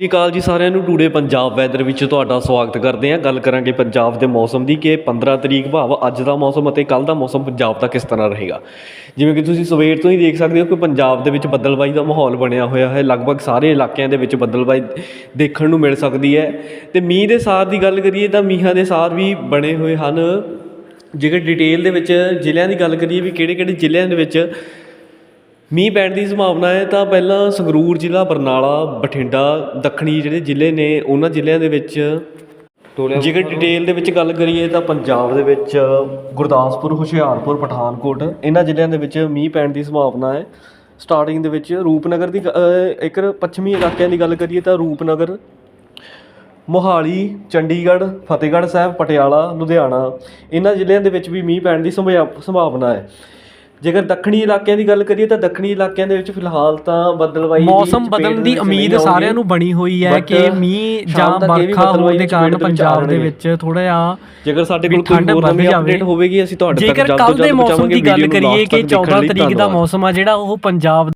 ਸਤਿ ਸ਼੍ਰੀ ਅਕਾਲ ਜੀ ਸਾਰਿਆਂ ਨੂੰ। ਟੂਡੇ ਪੰਜਾਬ ਵੈਦਰ ਵਿੱਚ ਤੁਹਾਡਾ ਸਵਾਗਤ ਕਰਦੇ ਹਾਂ। ਗੱਲ ਕਰਾਂਗੇ ਪੰਜਾਬ ਦੇ ਮੌਸਮ ਦੀ ਕਿ 15 ਤਰੀਕ ਭਾਵ ਅੱਜ ਦਾ ਮੌਸਮ ਅਤੇ ਕੱਲ ਦਾ ਮੌਸਮ ਪੰਜਾਬ ਦਾ ਕਿਸ ਤਰ੍ਹਾਂ ਰਹੇਗਾ। ਜਿਵੇਂ ਕਿ ਤੁਸੀਂ ਸਵੇਰ ਤੋਂ ਹੀ ਦੇਖ ਸਕਦੇ ਹੋ ਕਿ ਪੰਜਾਬ ਦੇ ਵਿੱਚ ਬੱਦਲਬਾਈ ਦਾ ਮਾਹੌਲ ਬਣਿਆ ਹੋਇਆ ਹੈ। ਲਗਭਗ ਸਾਰੇ ਇਲਾਕਿਆਂ ਦੇ ਵਿੱਚ ਬੱਦਲਬਾਈ ਦੇਖਣ ਨੂੰ ਮਿਲ ਸਕਦੀ ਹੈ। ਤੇ ਮੀਂਹ ਦੇ ਸਾਰ ਦੀ ਗੱਲ ਕਰੀਏ ਤਾਂ ਮੀਂਹਾਂ ਦੇ ਸਾਰ ਵੀ ਬਣੇ ਹੋਏ ਹਨ। ਜੇਕਰ ਡਿਟੇਲ ਦੇ ਵਿੱਚ ਜ਼ਿਲ੍ਹਿਆਂ ਦੀ ਗੱਲ ਕਰੀਏ ਵੀ ਕਿਹੜੇ ਕਿਹੜੇ ਜ਼ਿਲ੍ਹਿਆਂ ਦੇ ਵਿੱਚ ਮੀਂਹ ਪੈਣ ਦੀ ਸੰਭਾਵਨਾ ਹੈ ਤਾਂ ਪਹਿਲਾਂ ਸੰਗਰੂਰ ਜ਼ਿਲ੍ਹਾ ਬਰਨਾਲਾ ਬਠਿੰਡਾ ਦੱਖਣੀ ਜਿਹੜੇ ਜ਼ਿਲ੍ਹੇ ਨੇ ਉਹਨਾਂ ਜ਼ਿਲ੍ਹਿਆਂ ਦੇ ਵਿੱਚ ਜੇਕਰ ਡਿਟੇਲ ਦੇ ਵਿੱਚ ਗੱਲ ਕਰੀਏ ਤਾਂ ਪੰਜਾਬ ਦੇ ਵਿੱਚ ਗੁਰਦਾਸਪੁਰ ਹੁਸ਼ਿਆਰਪੁਰ ਪਠਾਨਕੋਟ ਇਹਨਾਂ ਜ਼ਿਲ੍ਹਿਆਂ ਦੇ ਵਿੱਚ ਮੀਂਹ ਪੈਣ ਦੀ ਸੰਭਾਵਨਾ ਹੈ। ਸਟਾਰਟਿੰਗ ਦੇ ਵਿੱਚ ਰੂਪਨਗਰ ਦੀ ਇੱਕ ਪੱਛਮੀ ਇਲਾਕਿਆਂ ਦੀ ਗੱਲ ਕਰੀਏ ਤਾਂ ਰੂਪਨਗਰ ਮੋਹਾਲੀ ਚੰਡੀਗੜ੍ਹ ਫਤਿਹਗੜ੍ਹ ਸਾਹਿਬ ਪਟਿਆਲਾ ਲੁਧਿਆਣਾ ਇਹਨਾਂ ਜ਼ਿਲ੍ਹਿਆਂ ਦੇ ਵਿੱਚ ਵੀ ਮੀਂਹ ਪੈਣ ਦੀ ਸੰਭਾਵਨਾ ਹੈ। ਜੇਕਰ ਦੱਖਣੀ ਇਲਾਕਿਆਂ ਦੀ ਗੱਲ ਕਰੀਏ ਤਾਂ ਦੱਖਣੀ ਇਲਾਕਿਆਂ ਦੇ ਵਿੱਚ ਫਿਲਹਾਲ ਤਾਂ ਬੱਦਲਵਾਈ ਮੌਸਮ ਬਦਲਣ ਦੇ ਉਮੀਦ ਸਾਰਿਆਂ। ਨੂੰ ਬਣੀ ਹੋਈ ਹੈ ਕਿ ਮੀਂਹ ਜਾਂ ਬਰਖਾ ਹੋਣ ਦੇ ਕਾਰਨ ਪੰਜਾਬ ਦੇ। ਵਿੱਚ ਥੋੜਾ ਜਿਹਾ ਜੇਕਰ ਸਾਡੇ ਕੋਲ ਕੋਈ ਹੋਰ ਨਵੀਂ। ਅਪਡੇਟ ਹੋਵੇਗੀ ਅਸੀਂ ਤੁਹਾਡੇ ਤੱਕ ਜਲਦ ਤੋਂ ਕੱਲ ਦੇ ਜਲਦ ਮੌਸਮ ਪਹੁੰਚਾਵਾਂਗੇ ਦੀ ਗੱਲ ਕਰੀਏ ਕਿ ਤੱਕ ਦੇਖਣ 14 ਲਈ ਤਰੀਕ ਦਾ। ਮੌਸਮ ਆ ਜਿਹੜਾ ਉਹ ਪੰਜਾਬ